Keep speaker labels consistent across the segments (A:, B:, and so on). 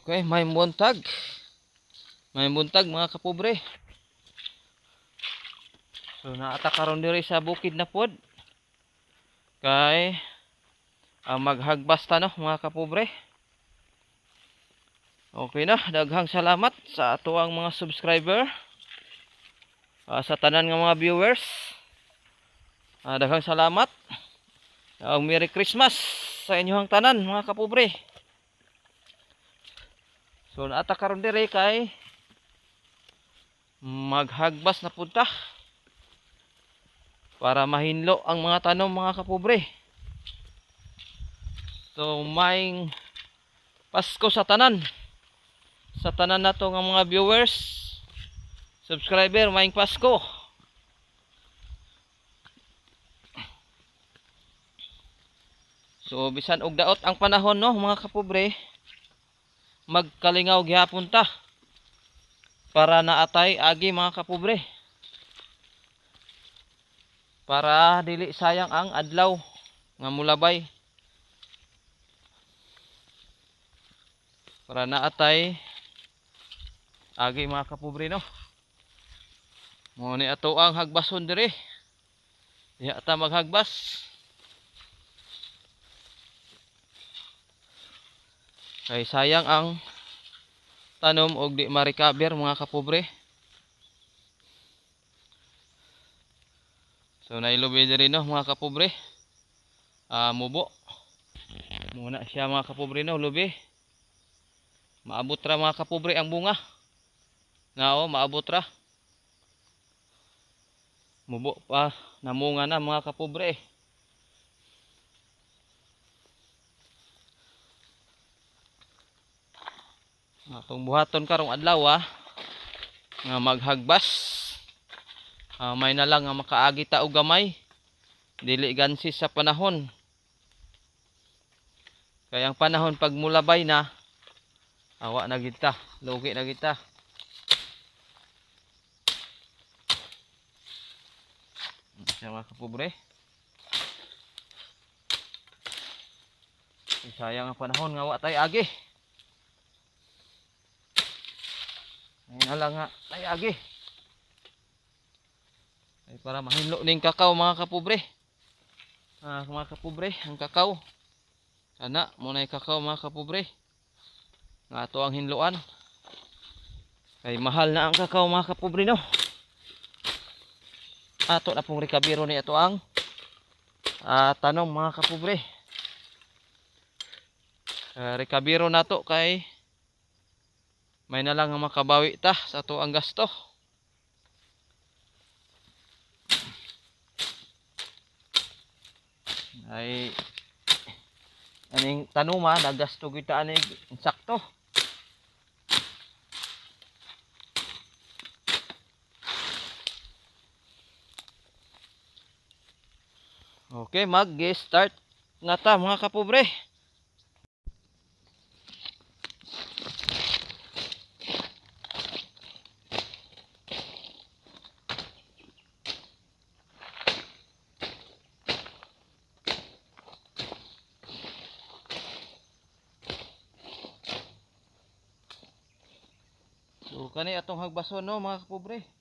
A: Okay, may buntag. May buntag mga kapobre. So naata karon diri sa bukid na pod. Kay ah, maghagbas ta no mga kapobre. Okay na, daghang salamat sa ato ang mga subscriber. Ah, sa tanan nga mga viewers. Ah, daghang salamat. Ah, Merry Christmas sa inyong tanan mga kapobre. So naata karon dire kay maghagbas na punta para mahinlo ang mga tanom mga kapobre. So may Pasko sa tanan. Sa tanan nato nga mga viewers, subscriber, may Pasko. So bisan og daot ang panahon no mga kapobre, magkalingaw gihapon ta. Para naatay agi mga kapobre. Para dili sayang ang adlaw nga mulabay. Para naatay agi mga kapobre no? Mo ni ato ang hagbason dire. Diha ta maghagbas kay sayang ang tanom og di ma-recover mga kapobre. So nailubi diri no mga kapobre. Ah mubo. Muna siya mga kapobre no lubi. Maabot ra mga kapobre ang bunga. Nao maabot ra. Mubo pa namunga na mga kapobre atong buhaton karong adlaw ah, nga maghagbas. Ah, may na lang nga makaagi ta og gamay. Dili gansi sa panahon. Kaya ang panahon pag mulabay na awa na kita lugi na kita siya mga kapobre. Sayang ang panahon nga wa tay agi Lang nga, ay agi. Ay para mahinlo ning kakao mga kapobre. Ah, mga kapobre, ang kakao. Sana mo na kakao mga kapobre. Nga ato ang hinluan. Kay mahal na ang kakao mga kapobre no. Ato na pong rekabiro ni ato ang ah, tanong mga kapobre. Uh, rekabiro na to kay may na lang ang makabawi ta sa to ang gasto ay aning tanuma nagasto kita aning sakto Okay, mag-start na ta mga kapobre. So kani hagbason no mga kapobre.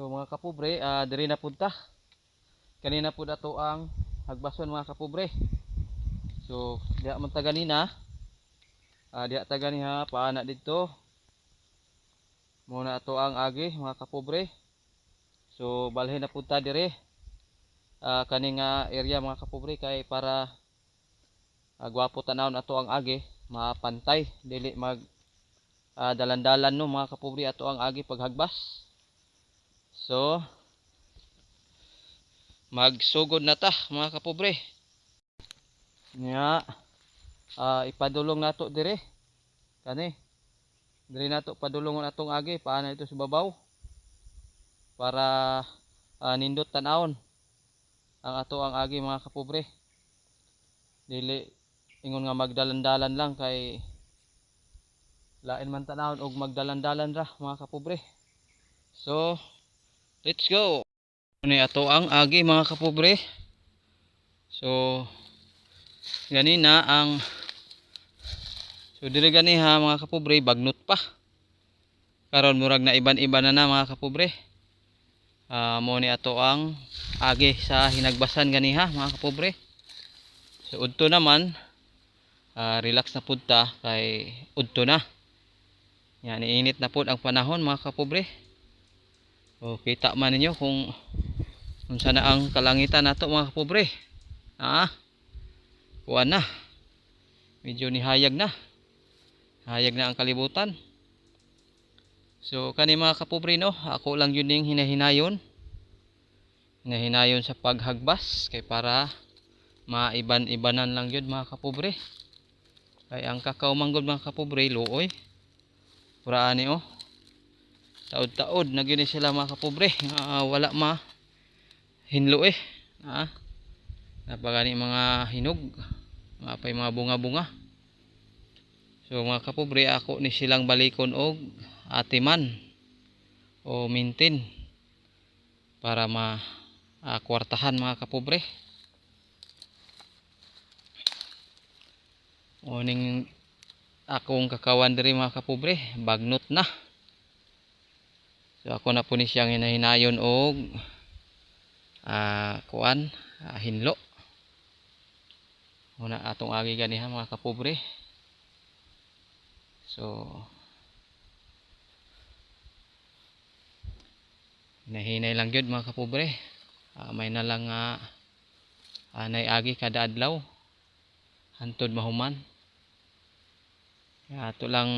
A: So mga kapobre, ah diri na punta. Kanina po dato ang hagbason mga kapobre. So diha man ta ganina. Ah diha ta ganiha paana didto. Muna ato ang agi mga kapobre. So balhin na punta dire. Ah kani nga area mga kapobre kay para ah, gwapo tanawon ato ang agi, mapantay dili mag ah, dalan-dalan no mga kapobre ato ang agi paghagbas. So magsugod na ta mga kapobre. Nya ah, ipadulong nato dire. Kani dire nato padulongon atong agi paana ito sa babaw para ah, nindot tanawon ang ato ang agi mga kapobre. Dili ingon nga magdalan-dalan lang kay lain man tanawon og magdalan-dalan ra mga kapobre. So, let's go. Ni ato ang agi mga kapobre. So, ganina ang So dire ganiha mga kapobre bagnot pa. Karon murag na iban-iba na na mga kapobre. Ah mo ni ato ang agi sa hinagbasan ganiha mga kapobre. So udto naman ah, relax na pud ta kay udto na. Yan init na pud ang panahon mga kapobre. O kita man ninyo kung unsa na ang kalangitan nato mga kapobre. Ah. Kuan na. Medyo nihayag na. Hayag na ang kalibutan. So kani mga kapobre no, ako lang yun yung hinahinayon. Hinahinayon sa paghagbas kay para maiban-ibanan lang yun mga kapobre. Kay ang kakao manggod mga kapobre luoy. Puraan ni oh. Taod-taod na gyud ni sila mga kapobre. Ah, wala ma hinlo eh. Ha? Napagani mga hinog. Mapay mga bunga-bunga. So mga kapobre ako ni silang balikon og atiman o mintin para ma ah, kwartahan mga kapobre. O ning akong kakawan diri mga kapobre, bagnot na. So ako na po ni siyang hinahinayon og ah kuan ah, hinlo. Una atong agi ganiha mga kapobre. So Hinahinay lang gyud mga kapobre. Ah, may na lang nga anay agi kada adlaw. Hantod mahuman. Ato lang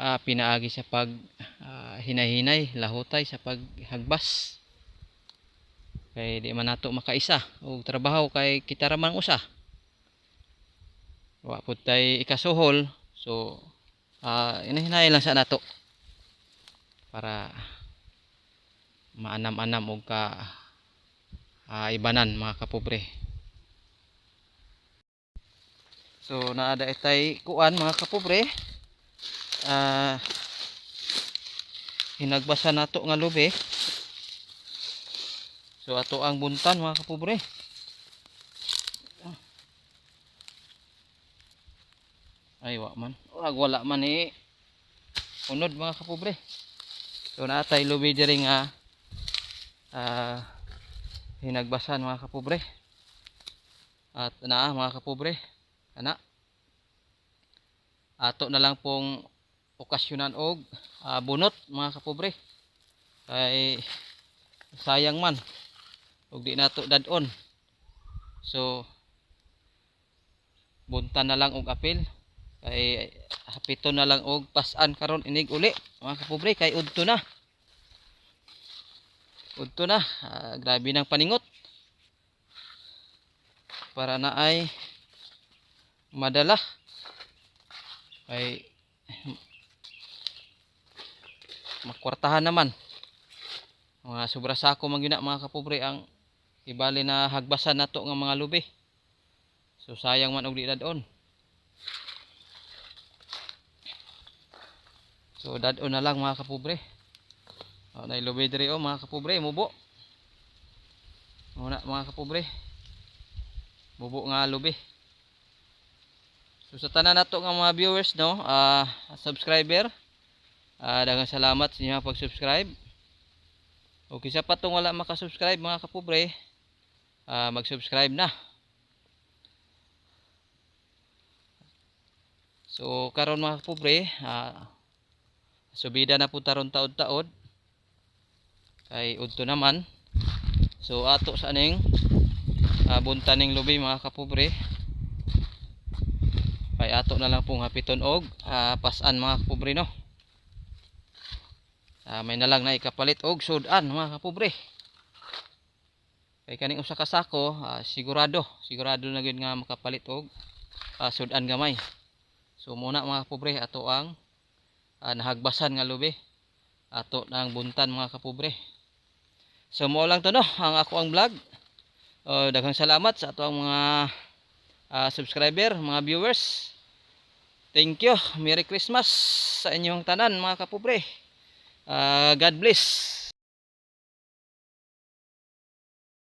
A: ah, pinaagi sa pag ah, hinahinay, lahutay sa paghagbas. Kay di man nato makaisa og trabaho kay kita ra man usa. Wa pud tay ikasuhol. So ah inahinay lang sa nato para maanam-anam og ka ah, ibanan mga kapobre. So naada itay kuan mga kapobre. Ah hinagbasan nato nga lubi. So ato ang buntan mga kapobre. Ay wa man. Wag wala man eh. Unod mga kapobre. So natay lubi diri nga ah hinagbasan mga kapobre. At naa mga kapobre. Ana. Ato na lang pong okasyonan og ah, bunot mga kapobre. Kay sayang man ug di nato dadon. So bunta na lang og apil kay hapito na lang og pasan karon inig uli mga kapobre kay udto na. Udto na, ah, grabe ng paningot. Para na ay madala. Ay makwartahan naman. Mga sobra sako man mga kapobre ang ibali na hagbasan nato nga mga lubi. So sayang man og di dadon. So dadon na lang mga kapobre. Oh, na ilubi diri oh mga kapobre, mubo. Muna mga kapobre. Mubo nga lubi. So sa tanan nato nga mga viewers no, ah subscriber. Ah daghang salamat sa inyo pag-subscribe. Okay sa patong wala makasubscribe mga kapobre, ah, mag-subscribe na. So karon mga kapobre, ah, subida na po taron taod-taod. Kay udto naman. So ato sa aning ah, buntaning lubi mga kapobre. Kay ato na lang pong hapiton og ah, pasan mga kapobre no. Ah, may nalang na ikapalit og sudan mga kapobre. Kay kaning usa ka sako ah, sigurado, sigurado na gyud nga makapalit og ah, sudan gamay. So muna mga kapobre ato ang ah, nahagbasan nga lubi. Ato nang buntan mga kapobre. So mo lang to no, ang ako ang vlog. Uh, daghang salamat sa ato ang mga ah, subscriber, mga viewers. Thank you. Merry Christmas sa inyong tanan mga kapobre. Ah, God bless.